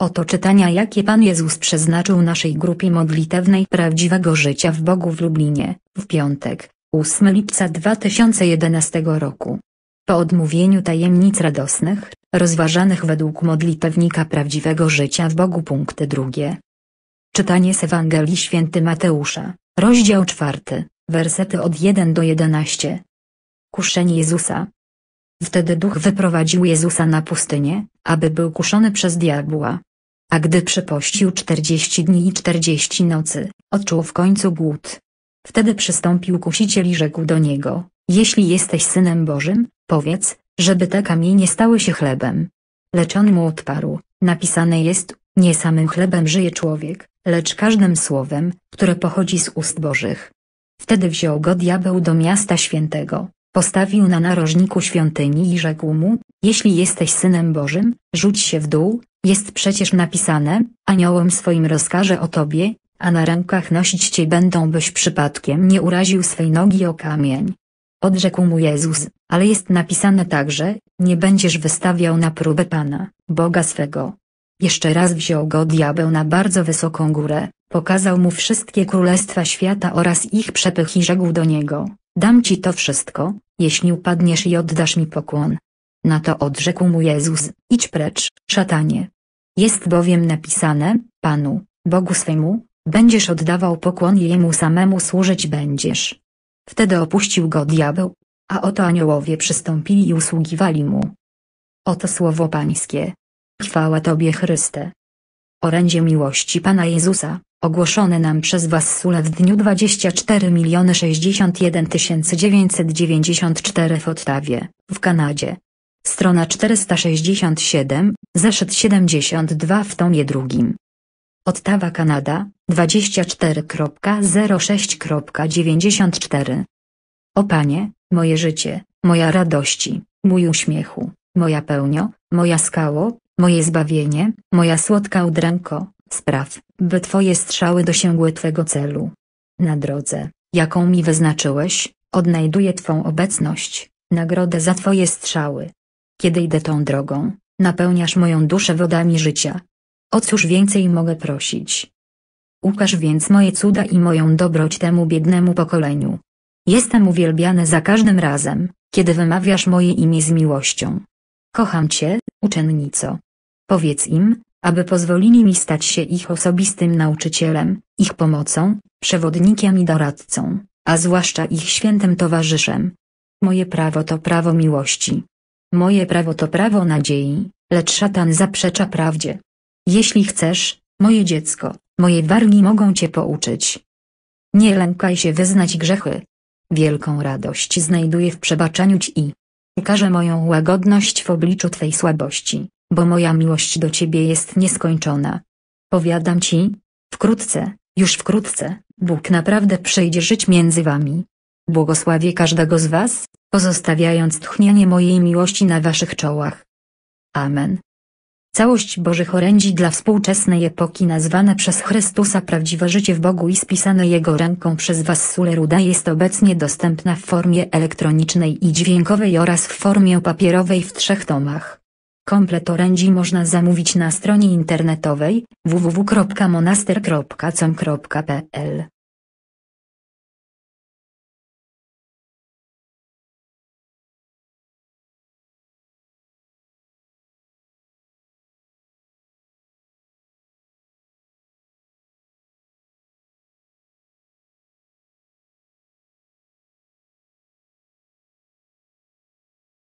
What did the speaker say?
Oto czytania jakie Pan Jezus przeznaczył naszej grupie modlitewnej Prawdziwego Życia w Bogu w Lublinie, w piątek, 8 lipca 2011 roku. Po odmówieniu tajemnic radosnych, rozważanych według modlitewnika Prawdziwego Życia w Bogu punkty drugie. Czytanie z Ewangelii Święty Mateusza, rozdział czwarty, wersety od 1 do 11. Kuszenie Jezusa. Wtedy duch wyprowadził Jezusa na pustynię, aby był kuszony przez diabła. A gdy przepościł czterdzieści dni i czterdzieści nocy, odczuł w końcu głód. Wtedy przystąpił kusiciel i rzekł do niego, jeśli jesteś Synem Bożym, powiedz, żeby te kamienie stały się chlebem. Lecz on mu odparł, napisane jest, nie samym chlebem żyje człowiek, lecz każdym słowem, które pochodzi z ust Bożych. Wtedy wziął go diabeł do miasta świętego, postawił na narożniku świątyni i rzekł mu, jeśli jesteś Synem Bożym, rzuć się w dół, jest przecież napisane, aniołem swoim rozkaże o tobie, a na rękach nosić cię będą byś przypadkiem nie uraził swej nogi o kamień. Odrzekł mu Jezus, ale jest napisane także, nie będziesz wystawiał na próbę Pana, Boga swego. Jeszcze raz wziął go diabeł na bardzo wysoką górę, pokazał mu wszystkie królestwa świata oraz ich przepych i rzekł do niego, dam ci to wszystko, jeśli upadniesz i oddasz mi pokłon. Na to odrzekł mu Jezus, idź precz, szatanie. Jest bowiem napisane, Panu, Bogu swemu, będziesz oddawał pokłon i Jemu samemu służyć będziesz. Wtedy opuścił go diabeł, a oto aniołowie przystąpili i usługiwali mu. Oto słowo Pańskie. Chwała Tobie Chryste. Orędzie miłości Pana Jezusa, ogłoszone nam przez Was Sule w dniu 24 061 994 w Ottawie, w Kanadzie. Strona 467, zeszyt 72 w tomie drugim. Ottawa Kanada, 24.06.94 O Panie, moje życie, moja radości, mój uśmiechu, moja pełnio, moja skało, moje zbawienie, moja słodka udręko, spraw, by Twoje strzały dosięgły Twego celu. Na drodze, jaką mi wyznaczyłeś, odnajduję Twą obecność, nagrodę za Twoje strzały. Kiedy idę tą drogą, napełniasz moją duszę wodami życia. O cóż więcej mogę prosić? Ukaż więc moje cuda i moją dobroć temu biednemu pokoleniu. Jestem uwielbiany za każdym razem, kiedy wymawiasz moje imię z miłością. Kocham Cię, uczennico. Powiedz im, aby pozwolili mi stać się ich osobistym nauczycielem, ich pomocą, przewodnikiem i doradcą, a zwłaszcza ich świętym towarzyszem. Moje prawo to prawo miłości. Moje prawo to prawo nadziei, lecz szatan zaprzecza prawdzie. Jeśli chcesz, moje dziecko, moje wargi mogą cię pouczyć. Nie lękaj się wyznać grzechy. Wielką radość znajduję w przebaczaniu ci i ukażę moją łagodność w obliczu twej słabości, bo moja miłość do ciebie jest nieskończona. Powiadam ci, wkrótce, już wkrótce, Bóg naprawdę przyjdzie żyć między wami. Błogosławię każdego z was, pozostawiając tchnienie mojej miłości na waszych czołach. Amen. Całość Bożych orędzi dla współczesnej epoki nazwane przez Chrystusa prawdziwe życie w Bogu i spisane Jego ręką przez Was Suleruda jest obecnie dostępna w formie elektronicznej i dźwiękowej oraz w formie papierowej w trzech tomach. Komplet orędzi można zamówić na stronie internetowej www.monaster.com.pl